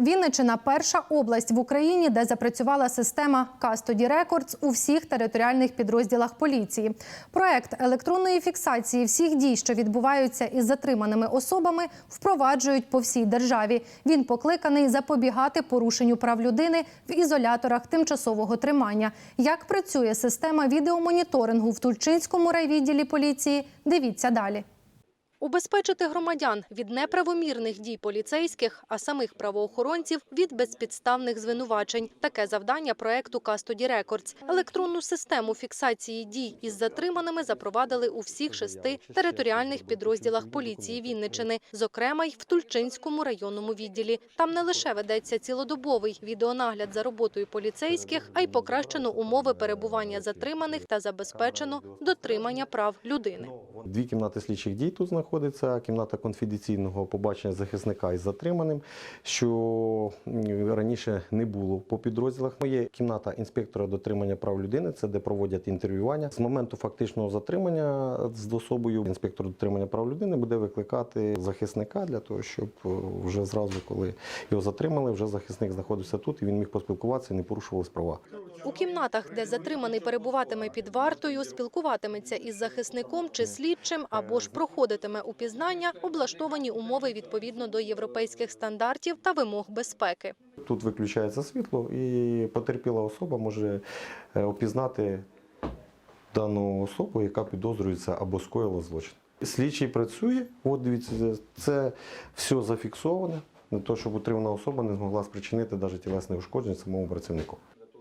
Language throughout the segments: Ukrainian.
Вінничина перша область в Україні, де запрацювала система Custody Records у всіх територіальних підрозділах поліції. Проект електронної фіксації всіх дій, що відбуваються із затриманими особами, впроваджують по всій державі. Він покликаний запобігати порушенню прав людини в ізоляторах тимчасового тримання. Як працює система відеомоніторингу в Тульчинському райвідділі поліції? Дивіться далі. Убезпечити громадян від неправомірних дій поліцейських, а самих правоохоронців від безпідставних звинувачень. Таке завдання проекту Custody Records. Електронну систему фіксації дій із затриманими запровадили у всіх шести територіальних підрозділах поліції Вінничини, зокрема й в Тульчинському районному відділі. Там не лише ведеться цілодобовий відеонагляд за роботою поліцейських, а й покращено умови перебування затриманих та забезпечено дотримання прав людини. Дві кімнати слідчих дій тут знаходиться, кімната конфіденційного побачення захисника із затриманим, що раніше не було по підрозділах. Є кімната інспектора дотримання прав людини, це де проводять інтерв'ювання. З моменту фактичного затримання з особою інспектор дотримання прав людини буде викликати захисника для того, щоб е, вже зразу, коли його затримали, вже захисник знаходився тут і він міг поспілкуватися не порушувались права. У кімнатах, де затриманий перебуватиме під вартою, спілкуватиметься із захисником чи слідчим або ж проходитиме упізнання, облаштовані умови відповідно до європейських стандартів та вимог безпеки. Тут виключається світло, і потерпіла особа може е, опізнати дану особу, яка підозрюється або скоїла злочин. Слідчий працює, от дивіться, це все зафіксоване, для того, щоб утримана особа не змогла спричинити навіть тілесне ушкодження самому працівнику.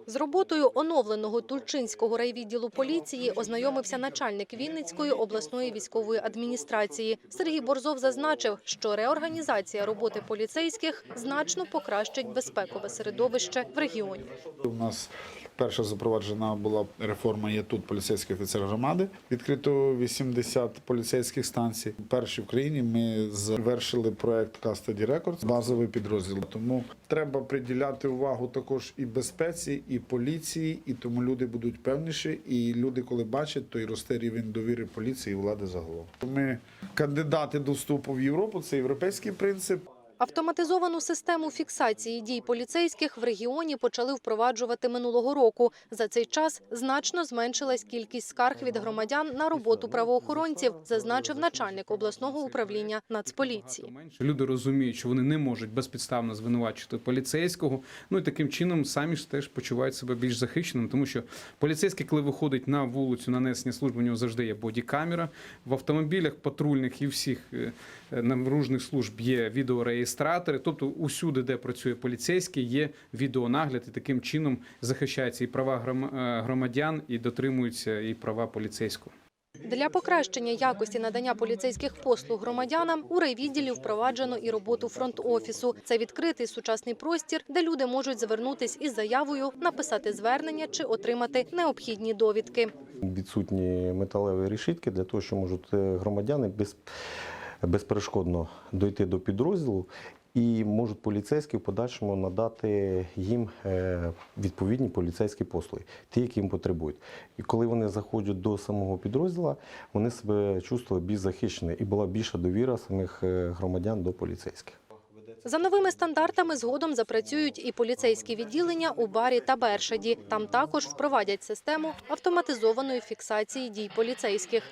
З роботою оновленого Тульчинського райвідділу поліції ознайомився начальник Вінницької обласної військової адміністрації. Сергій Борзов зазначив, що реорганізація роботи поліцейських значно покращить безпекове середовище в регіоні. У нас перша запроваджена була реформа є тут поліцейський офіцер громади. Відкрито 80 поліцейських станцій. Перші в країні ми завершили проект Custody Records, базовий підрозділ. Тому треба приділяти увагу також і безпеці, і поліції, і тому люди будуть певніші. І люди, коли бачать, то і росте рівень довіри поліції і влади загалом. Ми кандидати до вступу в Європу. Це європейський принцип. Автоматизовану систему фіксації дій поліцейських в регіоні почали впроваджувати минулого року. За цей час значно зменшилась кількість скарг від громадян на роботу правоохоронців, зазначив начальник обласного управління Нацполіції. Люди розуміють, що вони не можуть безпідставно звинувачувати поліцейського. Ну і таким чином самі ж теж почувають себе більш захищеними, тому що поліцейський, коли виходить на вулицю на несення служби, у нього завжди є бодікамера. В автомобілях патрульних і всіх е, е, наружних служб є відеореєстратори. Тобто, усюди, де працює поліцейський, є відеонагляд, і таким чином захищаються і права е, громадян, і дотримуються і права поліцейського. Для покращення якості надання поліцейських послуг громадянам у райвідділі впроваджено і роботу фронт-офісу. Це відкритий сучасний простір, де люди можуть звернутись із заявою, написати звернення чи отримати необхідні довідки. Відсутні металеві решітки для того, щоб можуть е, громадяни без, безперешкодно дойти до підрозділу. І можуть поліцейські в подальшому надати їм е, відповідні поліцейські послуги, ті, які їм потребують. І коли вони заходять до самого підрозділу, вони себе чувствували більш захищені і була більша довіра самих е, громадян до поліцейських. За новими стандартами згодом запрацюють і поліцейські відділення у барі та Бершаді. Там також впровадять систему автоматизованої фіксації дій поліцейських.